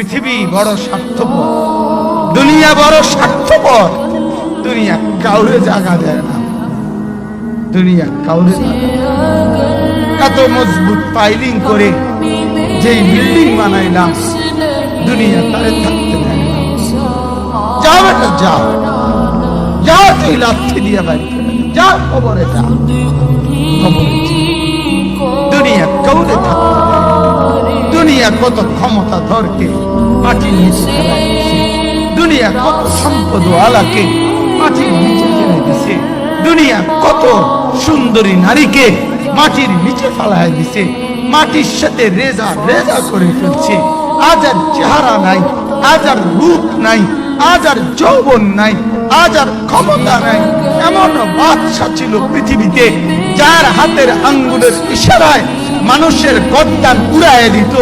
পৃথিবী বড় স্বার্থপর। দুনিয়া বড় স্বার্থপর। দুনিয়া কাউরে জায়গা দেয় না। দুনিয়া কাউরে। এত মজবুত পাইলিং করে যেই বিল্ডিং বানাইলাম, দুনিয়া তারে থাকতে দেয় যাও বেটা, যাও। যাও তুই লাথি দিয়ে বাড়ি করে দে। যা। খবরে যা। খবরে দুনিয়া কাউরে থাকতে। দুনিয়া কত ক্ষমতা ধরকে, মাটির নিচে দুনিয়া কত সম্পদ আলাকে মাটির নিচে ফেলে দিছে দুনিয়া কত সুন্দরী নারীকে মাটির নিচে ফেলাই দিছে মাটির সাথে রেজা রেজা করে ফেলছে। আজ আর চেহারা নাই, আজ আর রূপ নাই, আজ আর যৌবন নাই, আজ আর ক্ষমতা নাই। এমন বাদশা ছিল পৃথিবীতে, যার হাতের আঙ্গুলের ইশারায় মানুষের গদ্দান উড়ায় দিত।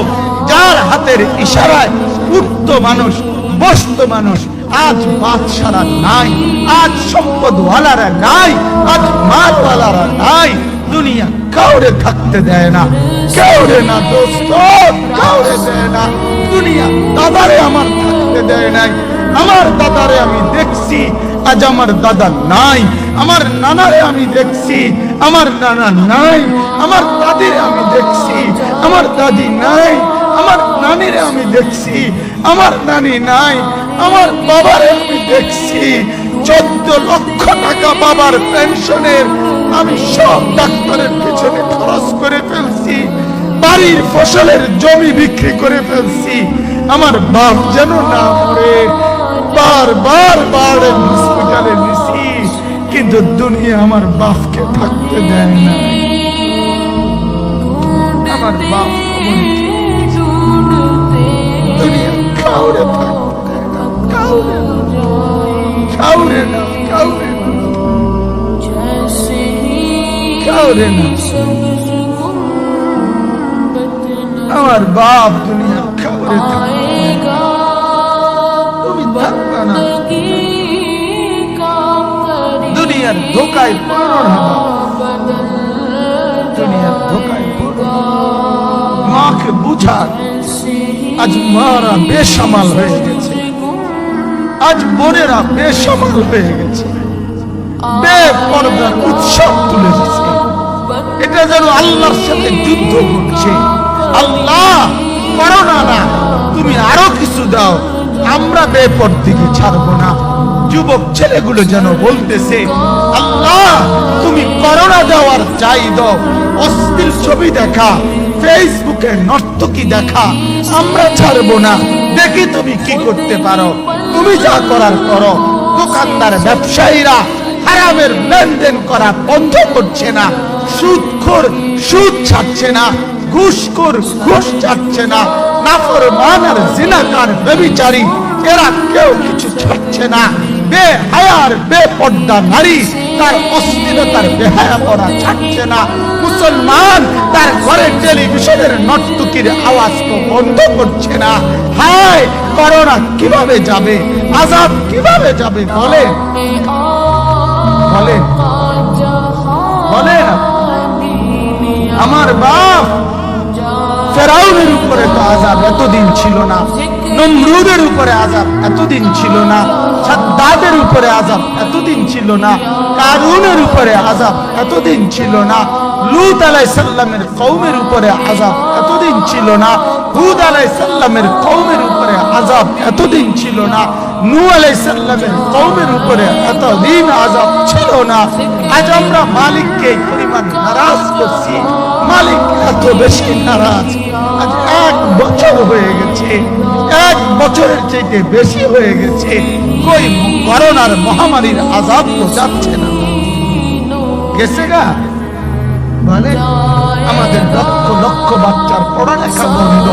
যার হাতের ইশারায় উঠত মানুষ বসত মানুষ, আজ বাদশারা নাই, আজ সম্পদওয়ালারা নাই, আজ মালওয়ালারা নাই, দুনিয়া কাউরে থাকতে দেয় না, কাউরে না দোস্ত, কাউরে দেয় না, দুনিয়া দাদারে আমার থাকতে দেয় নাই, আমার দাদারে আমি দেখছি, আজ আমার দাদা নাই, আমার নানারে আমি দেখছি, আমার নানা নাই, আমার দাদিরে আমি দেখছি, আমার দাদি নাই আমার নানিরে আমি দেখছি, আমার নানি নাই, আমার বাবারে আমি দেখছি। চোদ্দ লক্ষ টাকা বাবার পেনশনের আমি সব ডাক্তারের পিছনে খরচ করে ফেলছি, বাড়ির ফসলের জমি বিক্রি করে ফেলছি। আমার বাপ যেন না মরে, বারবার বার হসপিটালে নিছি, কিন্তু দুনিয়া আমার বাপকে থাকতে দেয় না। আমার বাপ কাউরে কাউরে কাউরে না কাউরে কাউরে না আমার বাপ দুনিয়া কাউরে তুমি থাকবে না দুনিয়ার ধোকায় পড়ো না দুনিয়ার ধোকায় পড়ো মাকে বুঝার আজ মারা বেসামাল হয়ে গেছে। আজ বোনেরা বেসামাল হয়ে গেছে। উৎসব তুলে দিচ্ছে এটা যেন আল্লাহর সাথে যুদ্ধ করছে। আল্লাহ, করো না তুমি আরও কিছু দাও। আমরা বেপর দিকে ছাড়বো না। যুবক ছেলেগুলো যেন বলতেছে, আল্লাহ, তুমি করোনা দেওয়ার চাই দাও। অশ্লীল ছবি দেখা। ফেসবুকে নর্তকী দেখা, আমরা ছাড়বো না। দেখি তুমি কি করতে পারো। তুমি যা করার করো। দোকানদার ব্যবসায়ীরা হারামের লেনদেন করা বন্ধ করছে না। সুদখোর সুদ ছাড়ছে না। ঘুষখোর ঘুষ ছাড়ছে না। নাফর মান আর জিনাকার বেবিচারী এরা কেউ কিছু ছাড়ছে না। বে হায়ার বে পর্দা নারী তার অশ্লীলতার বেহায়া করা ছাড়ছে না। মুসলমান, তার ঘরে টেলিভিশনের নর্তকীর আওয়াজ তো বন্ধ করছে না। হায়, করোনা কীভাবে যাবে? আজাব কীভাবে যাবে? বলে বলেন। বলেন। আমার বাপ ফেরাউনের উপরে তো আজাব এতদিন ছিল না। নমরুদের উপরে আজাব এতদিন ছিল না। সাদ্দাদের উপরে আজাব এতদিন ছিল না। কারুনের উপরে আজাব এতদিন ছিল না। লুত আলাই সাল্লামের কৌমের উপরে আজাব এতদিন ছিল না। হুদ আলাই সাল্লামের কৌমের উপরে আজাব এতদিন ছিল না। নু আলাই সাল্লামের কৌমের উপরে এতদিন আজাব ছিল না। আজ আমরা মালিককে পরিমাণ নারাজ করছি। মালিক এত বেশি নারাজ। আজ এক বছর হয়ে গেছে। এক বছরের চাইতে বেশি হয়ে গেছে। কই করোনার মহামারীর আজাব তো যাচ্ছে না। গেছে গা? মানে আমাদের লক্ষ লক্ষ বাচ্চার পড়ালেখা বন্ধ।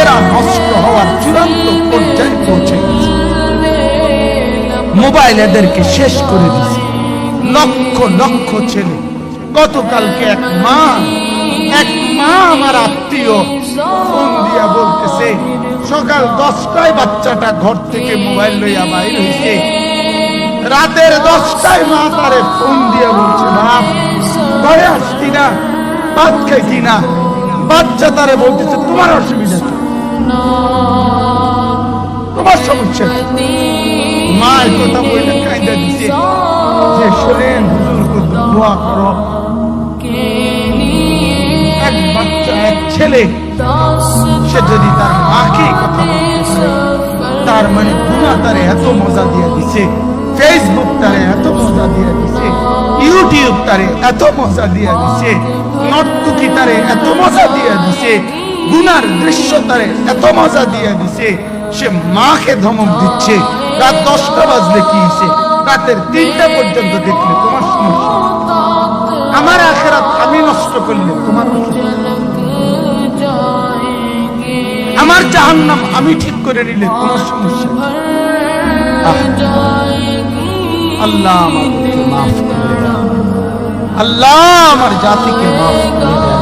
এরা নষ্ট হওয়ার চূড়ান্ত পর্যায়ে পৌঁছে গেছে। মোবাইল এদেরকে শেষ করে দিছে লক্ষ লক্ষ ছেলে। গতকালকে এক মা, এক মা আমার আত্মীয়। ফোন দিয়া বলতেছে, সকাল দশটায় বাচ্চাটা ঘর থেকে মোবাইল লইয়া বাইর হইছে। রাতের দশটায় মা তারে ফোন দিয়া বলছে বাপ ঘরে আসতি না, ভাত খাইতি না। বাচ্চা তারে বলতেছে, তোমার অসুবিধা তোমার সমস্যা মা কথা বলে কায়দা দিছে, যে শোনেন, হুজুর দোয়া করো ছেলে সে যদি তার মাকে কথা তার মানে গুণা তারে এত মজা দিয়ে দিছে ফেসবুক তারে এত মজা দিয়ে দিছে ইউটিউব তারে এত মজা দিয়ে দিছে নর্তুকি তারে এত মজা দিয়ে দিছে, গুনার দৃশ্য তারে এত মজা দিয়ে দিছে, সে মাকে ধমক দিচ্ছে। রাত দশটা বাজলে কি হয়েছে? রাতের তিনটা পর্যন্ত দেখলে তোমার সমস্যা। আমার আখেরাত আমি নষ্ট করলে তোমার অসুবিধা। আমার জাহান্নাম আমি ঠিক করে নিলে কোন সমস্যা আল্লাহ মাফ আল্লাহ আমার জাতিকে মাফ করে